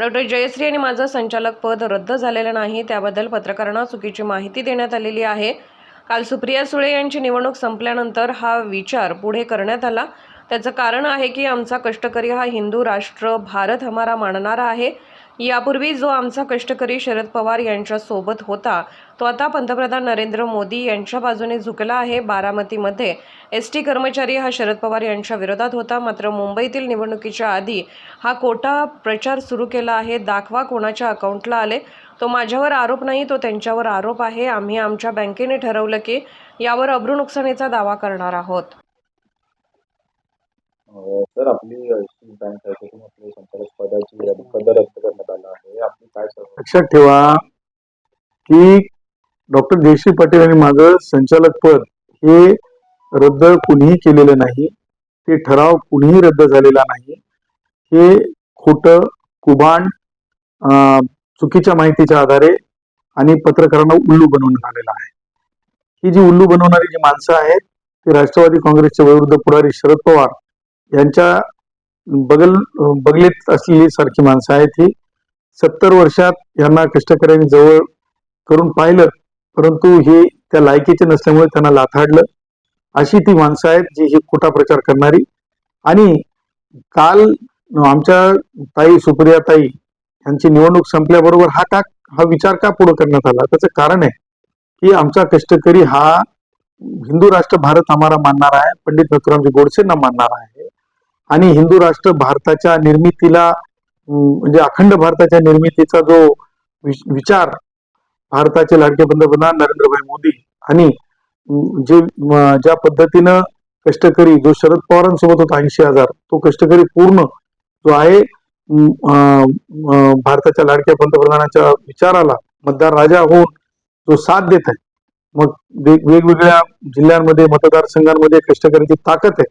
Doctor Jayashree आणि माझं संचालक पद रद्द झालेलं नाही त्याबद्दल पत्रकारांना चुकीची माहिती देण्यात आलेली आहे. काल सुप्रिया सुळे यांची निवडणूक संपल्यानंतर हा विचार पुढे करण्यात आला. त्याचं कारण आहे की आमचा कष्टकरी हा हिंदू राष्ट्र भारत हमारा मानणारा आहे. यापूर्वी जो आमचा कष्टकरी शरद पवार यांच्यासोबत होता तो आता पंतप्रधान नरेंद्र मोदी यांच्या बाजूने झुकला आहे. बारामतीमध्ये एस टी कर्मचारी हा शरद पवार यांच्या विरोधात होता. मात्र मुंबईतील निवडणुकीच्या आधी हा कोटा प्रचार सुरू केला आहे. दाखवा कोणाच्या अकाउंटला आले. तो माझ्यावर आरोप नाही तो त्यांच्यावर आरोप आहे. आम्ही आमच्या बँकेने ठरवलं की यावर अब्रू नुकसानीचा दावा करणार आहोत. सर आपली एसटी बँक आहे त्यातून आपली संचालक पदाची पद रद्द करण्यात आला आहे. आपली काय लक्षात ठेवा की डॉक्टर देशी पाटील आणि माझं संचालक पद हे रद्द कुणीही केलेलं नाही. ते ठराव कुणीही रद्द झालेला नाही. हे खोट कुभांड चुकीच्या माहितीच्या आधारे आणि पत्रकारांना उल्लू बनवण्यात आलेलं आहे. ही जी उल्लू बनवणारी जी माणसं आहेत ती राष्ट्रवादी काँग्रेसचे विरुद्ध पुढारी शरद पवार यांच्या बगल बगलीत असलेली सारखी माणसं आहेत ही. सत्तर वर्षात यांना कष्टकऱ्यांनी जवळ करून पाहिलं परंतु हे त्या लायकीचे नसल्यामुळे त्यांना लाथाडलं. अशी ती माणसं आहेत जी ही खोटा प्रचार करणारी. आणि काल आमच्या ताई सुप्रिया ताई यांची निवडणूक संपल्याबरोबर हा का हा विचार का पुढे करण्यात आला? त्याचं कारण आहे की आमचा कष्टकरी हा हिंदू राष्ट्र भारत आम्हाला मानणार आहे पंडित नथुरामजी गोडसेंना मानणार आहे. आणि हिंदू राष्ट्र भारताच्या निर्मितीला म्हणजे अखंड भारताच्या निर्मितीचा जो वि- विचार भारताचे लाडके पंतप्रधान नरेंद्रभाई मोदी आणि जे ज्या पद्धतीनं कष्टकरी जो शरद पवारांसोबत होता ऐंशी हजार तो कष्टकरी पूर्ण जो आहे भारताच्या लाडक्या पंतप्रधानाच्या विचाराला मतदार राजा होऊन जो साथ देत आहे. मग वेगवेगळ्या जिल्ह्यांमध्ये मतदारसंघांमध्ये कष्टकऱ्याची ताकद आहे.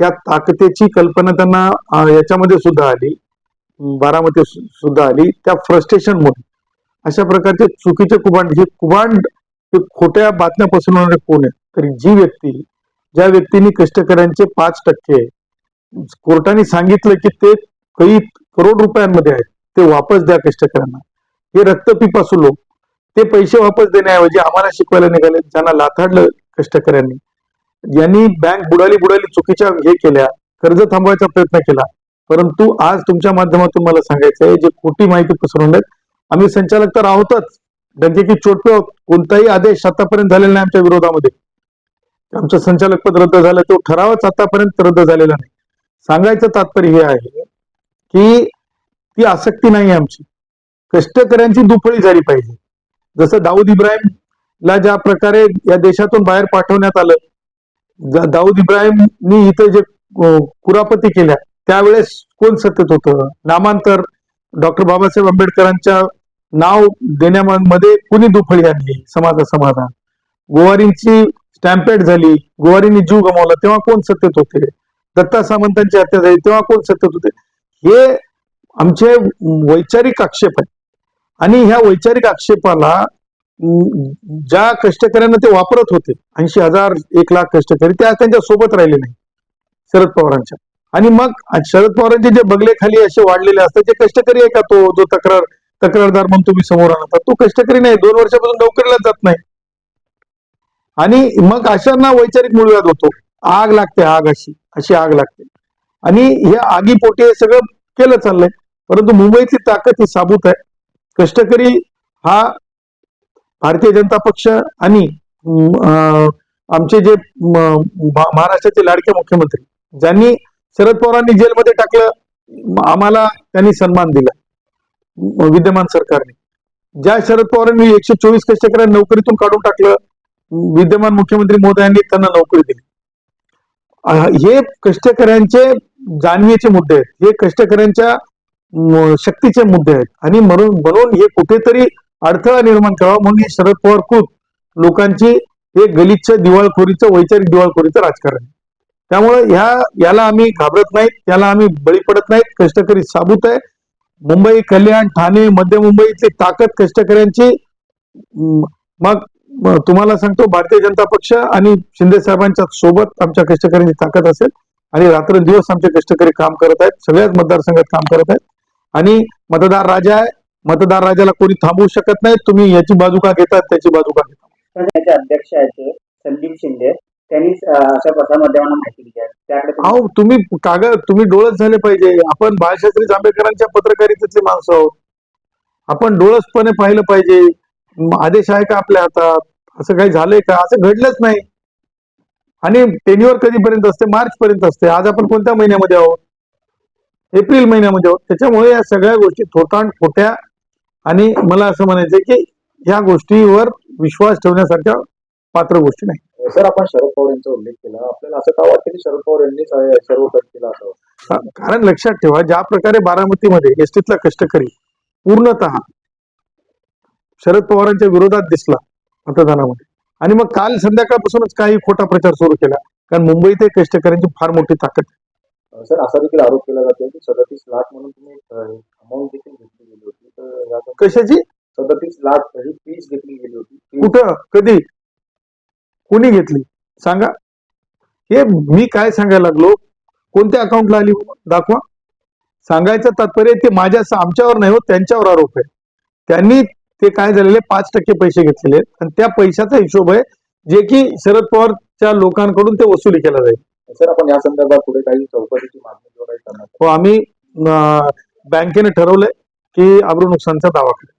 त्या ताकदीची कल्पना त्यांना याच्यामध्ये सुद्धा आली. बारामध्ये सुद्धा आली. त्या फ्रस्ट्रेशन मुळे. अशा प्रकारचे चुकीचे कुभांड हे कुभांड हे खोट्या बातम्या पसरवणारे कोण आहे तर जी व्यक्ती ज्या व्यक्तीने कष्टकऱ्यांचे पाच टक्के कोर्टाने सांगितलं की ते काही करोड रुपयांमध्ये आहेत. ते वापस द्या कष्टकऱ्यांना. हे रक्तपिपासू लोक. ते पैसे वापस देण्याऐवजी आम्हाला शिकवायला निघाले ज्यांना लाथाडलं कष्टकऱ्यांनी. यांनी बँक बुडाली बुडाली चुकीच्या हे केल्या कर्ज थांबवायचा प्रयत्न केला. परंतु आज तुमच्या माध्यमातून मला सांगायचं आहे जे खोटी माहिती पसरवून आहेत आम्ही संचालक तर आहोतच. डंके की चोटपे आहोत कोणताही आदेश आतापर्यंत झालेला नाही आमच्या विरोधामध्ये. आमचं संचालक पद रद्द झालं तो ठरावच आतापर्यंत रद्द झालेला नाही. सांगायचं तात्पर्य हे आहे की ती आसक्ती नाही आमची. कष्टकऱ्यांची दुफळी झाली पाहिजे. जसं दाऊद इब्राहिम ला ज्या प्रकारे या देशातून बाहेर पाठवण्यात आलं दाऊद इब्राहिमनी इथं जे कुरापती केल्या त्यावेळेस कोण सत्तेत होतं? नामांतर डॉक्टर बाबासाहेब आंबेडकरांच्या नाव देण्यामध्ये कुणी दुफळी आणली? समाजा समाधान. गोवारींची स्टॅम्पेड झाली गोवारींनी जीव गमावला तेव्हा कोण सत्तेत होते? दत्ता सामंतांची हत्या झाली तेव्हा कोण सत्तेत होते? हे आमचे वैचारिक आक्षेप आहेत. आणि ह्या वैचारिक आक्षेपाला ज्या कष्टकऱ्यांना ते वापरत होते ऐंशी हजार एक लाख कष्टकरी त्या त्यांच्यासोबत राहिले नाही शरद पवारांच्या. आणि मग शरद पवारांचे जे बगले खाली असे वाढलेले असतात जे कष्टकरी आहे का तो जो तक्रार तक्रारदार म्हणून तुम्ही समोर आणता तो कष्टकरी नाही दोन वर्षापासून नोकरीला जात नाही. आणि मग अशांना वैचारिक मूळव्याध होतो आग लागते आग अशी अशी आग लागते. आणि हे आगीपोटी हे सगळं केलं चाललंय परंतु मुंबईची ताकद ही साबूत आहे. कष्टकरी हा भारतीय जनता पक्ष आणि अं, आमचे जे महाराष्ट्राचे लाडके मुख्यमंत्री ज्यांनी शरद पवारांनी जेलमध्ये टाकलं आम्हाला त्यांनी सन्मान दिला विद्यमान सरकारने. ज्या शरद पवारांनी एकशे चोवीस कष्टकऱ्यांना नोकरीतून काढून टाकलं विद्यमान मुख्यमंत्री मोदयांनी त्यांना नोकरी दिली. हे कष्टकऱ्यांचे जाणीवेचे मुद्दे आहेत. हे कष्टकऱ्यांच्या शक्तीचे मुद्दे आहेत. आणि म्हणून म्हणून हे कुठेतरी अडथळा निर्माण करावा म्हणून हे शरद पवार खूप लोकांची हे गलिच्छ दिवाळखोरीचं वैचारिक दिवाळखोरीचं राजकारण त्यामुळे ह्या याला आम्ही घाबरत नाहीत त्याला आम्ही बळी पडत नाहीत कष्टकरी साबूत आहे. मुंबई कल्याण ठाणे मध्य मुंबईतली ताकद कष्टकऱ्यांची मग तुम्हाला सांगतो भारतीय जनता पक्ष आणि शिंदे साहेबांच्या सोबत आमच्या कष्टकऱ्यांची ताकद असेल आणि रात्रंदिवस आमचे कष्टकरी काम करत आहेत सगळ्याच मतदारसंघात काम करत आहेत. आणि मतदार राजा आहे मतदार राजाला कोणी थांबवू शकत नाही. तुम्ही याची बाजू का घेतात? त्याची बाजू का घेतात? अध्यक्ष आहेत संदीप शिंदे. त्यांनी अशा प्रसारमाध्यमांना माहिती दिली आहे. त्याकडे तुम्ही- अहो तुम्ही कागद तुम्ही डोळस झाले पाहिजे. आपण बाळशास्त्री जांभेकरांच्या पत्रकारितेतले माणसं आहोत. आपण डोळसपणे पाहिलं पाहिजे. आदेश आहे का आपल्या हातात? असं काही झालंय का? असं घडलंच नाही. आणि टेन्युअर कधीपर्यंत असते? मार्च पर्यंत असते. आज आपण कोणत्या महिन्यामध्ये आहोत? एप्रिल महिन्यामध्ये आहोत. त्याच्यामुळे या सगळ्या गोष्टी थोतांड खोट्या आणि मला असं म्हणायचं की या गोष्टीवर विश्वास ठेवण्यासारख्या पात्र गोष्टी नाही. सर आपण शरद पवार यांचा उल्लेख केला. आपल्याला असं का वाटतं की शरद पवार यांनीच सर्व कट केला असावं का- कारण लक्षात ठेवा ज्या प्रकारे बारामतीमध्ये एसटीतला कष्टकरी पूर्णतः शरद पवारांच्या विरोधात दिसला मतदानामध्ये. आणि मग काल संध्याकाळपासूनच काही खोटा प्रचार सुरू केला. कारण मुंबईत हे कष्टकऱ्यांची फार मोठी ताकद आहे. सर असा देखील आरोप केला जातो की सदतीस लाख म्हणून तुम्ही अमाऊंट देखील घेतली गेली होती. तर कशाची? सदतीस लाख ही फीस घेतली गेली होती. कुठं? कधी? कोणी घेतली? सांगा. हे मी काय सांगायला लागलो? कोणत्या अकाउंटला आली? दाखवा. सांगायचं तात्पर्य ते माझ्या आमच्यावर नाही हो त्यांच्यावर आरोप आहे. त्यांनी ते काय झालेले? पाच टक्के पैसे घेतलेले. आहेत आणि त्या पैशाचा हिशोब आहे जे की शरद पवारच्या लोकांकडून ते वसुली केला जाईल. सर आपण या संदर्भात पुढे काही चौकशीची मागणी किंवा काही करणार हो आम्ही अं, बँकेने ठरवलंय. की अब्रू नुकसानचा दावा केला.